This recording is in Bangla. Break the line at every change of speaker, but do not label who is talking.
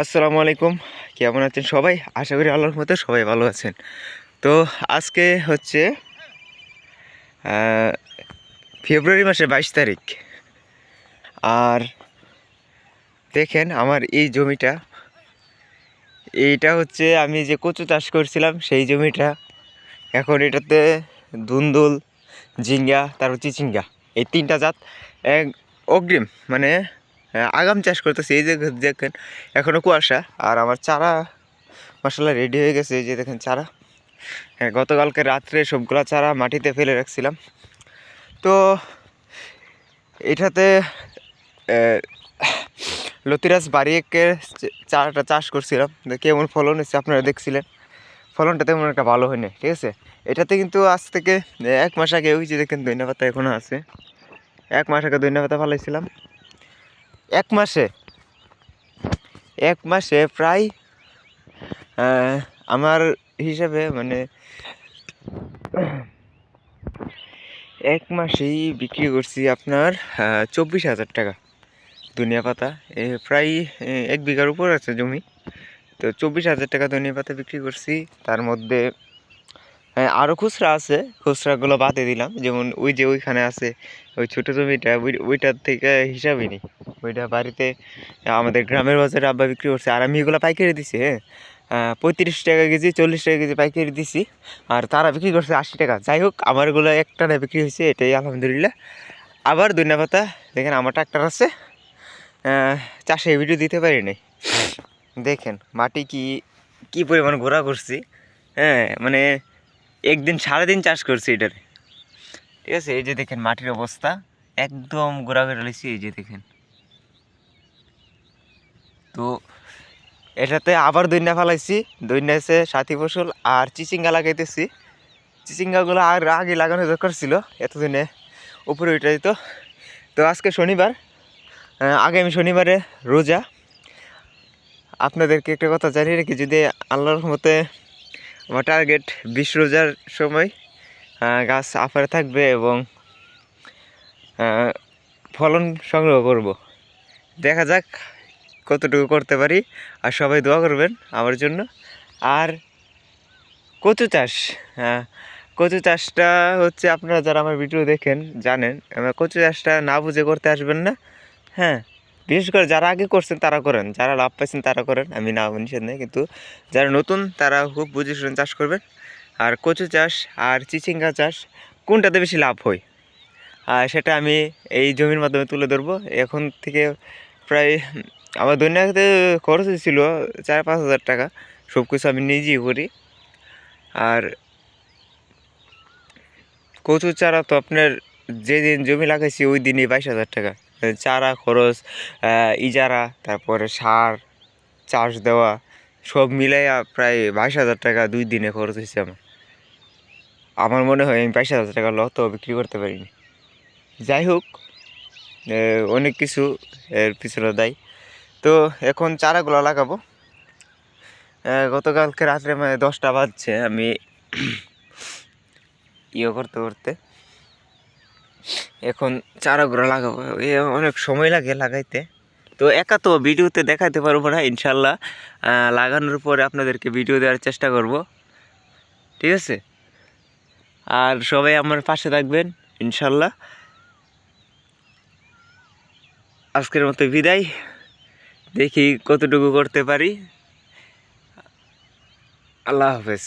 আসসালামু আলাইকুম। কেমন আছেন সবাই? আশা করি আল্লাহর মতো সবাই ভালো আছেন। তো আজকে হচ্ছে ফেব্রুয়ারি মাসের বাইশ তারিখ। আর দেখেন আমার এই জমিটা। এইটা হচ্ছে আমি যে কচু চাষ করছিলাম, সেই জমিটা। এখন এটাতে দুন্দুল ঝিঙ্গা, তারপর চিচিঙ্গা, এই তিনটা জাত এক অগ্রিম মানে আগাম চাষ করতেছি, এই যে দেখেন এখনও কুয়াশা, আর আমার চারা মশলা রেডি হয়ে গেছে, এই যে দেখেন চারা। হ্যাঁ গতকালকে রাত্রে সবগুলা চারা মাটিতে ফেলে রাখছিলাম। তো এটাতে লতিরাজ বাড়িয়েকে চারাটা চাষ করছিলাম কেমন ফলন হয়েছে আপনারা দেখছিলেন। ফলনটা তেমন একটা ভালো হয়নি, ঠিক আছে? এটাতে কিন্তু আজ থেকে এক মাস আগে ওই যে দেখেন পাতা এখনও আছে। এক মাস আগে পাতা ফালাইছিলাম এক মাসে। এক মাসে প্রায় আমার হিসাবে মানে এক মাসেই বিক্রি করছি আপনার চব্বিশ হাজার টাকা। ধনিয়া পাতা প্রায় এক বিঘার উপর আছে জমি। তো চব্বিশ হাজার টাকা ধনিয়া পাতা বিক্রি করছি। তার মধ্যে আরও খুচরা আছে। খুচরাগুলো বাদে দিলাম। যেমন ওই যে ওইখানে আছে, ওই ছোটো জমিটা, ওই, ওইটার থেকে হিসাবই নেই। ওইটা বাড়িতে, আমাদের গ্রামের বাজারে আব্বা বিক্রি করছে। আর আমি এগুলো পাইকারি দিছি হ্যাঁ। পঁয়ত্রিশ টাকা কেজি, চল্লিশ টাকা কেজি পাইকারি দিছি। আর তারা বিক্রি করছে আশি টাকা। যাই হোক, আমার এগুলো একটা না বিক্রি হয়েছে, এটাই আলহামদুলিল্লাহ। আবার ধনিয়া পাতা দেখেন আমার ট্রাক্টর আছে। চাষে ভিডিও দিতে পারি নাই দেখেন, মাটি কি কি পরিমাণ ঘোরা করছি। হ্যাঁ মানে একদিন, সারাদিন চাষ করছি এটারে। ঠিক আছে, এই যে দেখেন মাটির অবস্থা, একদম গোড়া করে এই যে দেখেন। তো এটাতে আবার দৈন্যা ফালাইছি। দৈন্যা এসে সাথী ফসল আর চিচিঙ্গা লাগাইতেছি। চিচিঙ্গাগুলো আর আগে লাগানো দরকার ছিল এতদিনে, উপরে উঠে যেত তো আজকে শনিবার আগামী শনিবারে রোজা। আপনাদেরকে একটা কথা জানিয়ে রাখি, যদি আল্লাহর মতে আমার টার্গেট বিশ রোজার সময় গাছ আফারে থাকবে এবং ফলন সংগ্রহ করব। দেখা যাক কতটুকু করতে পারি, আর সবাই দোয়া করবেন আমার জন্য। আর কচু চাষ হ্যাঁ কচু চাষটা হচ্ছে আপনারা যারা আমার ভিডিও দেখেন, জানেন কচু চাষটা না বুঝে করতে আসবেন না। হ্যাঁ বিশেষ করে যারা আগে করছেন তারা করেন, যারা লাভ পাইছেন তারা করেন, আমি না নিষেধ নেই, কিন্তু যারা নতুন তারা খুব বুঝে শুনে চাষ করবেন। আর কচু চাষ আর চিচিঙ্গা চাষ, কোনটাতে বেশি লাভ হয়? আর সেটা আমি এই জমির মাধ্যমে তুলে ধরবো। এখন থেকে প্রায় আমার দৈনিকতে খরচ ছিল চার পাঁচ হাজার টাকা। সব কিছু আমি নিজেই করি। আর কচু চারা তো আপনার যেদিন জমি লাগাইছি ওই দিনই বাইশ হাজার টাকা। চারা খরচ ইজারা, তারপরে সার, চাষ দেওয়া, সব মিলাইয়া প্রায় বাইশ হাজার টাকা দুই দিনে খরচ হয়েছে আমার। আমার মনে হয় আমি বাইশ হাজার টাকা লত বিক্রি করতে পারিনি। যাই হোক অনেক কিছু এর পিছনে দেয়। তো এখন চারাগুলো লাগাবো। গতকালকে রাত্রে মানে দশটা বাজছে, আমি ইয়ে করতে করতে এখন চারাগুলো লাগাবো। এ, অনেক সময় লাগে লাগাইতে। তো একা তো ভিডিওতে দেখাতে পারব না ইনশাল্লাহ লাগানোর পরে আপনাদেরকে ভিডিও দেওয়ার চেষ্টা করব। ঠিক আছে? আর সবাই আমার পাশে থাকবেন ইনশাল্লাহ আজকের মতো বিদায়। দেখি কতটুকু করতে পারি। আল্লাহ হাফেজ।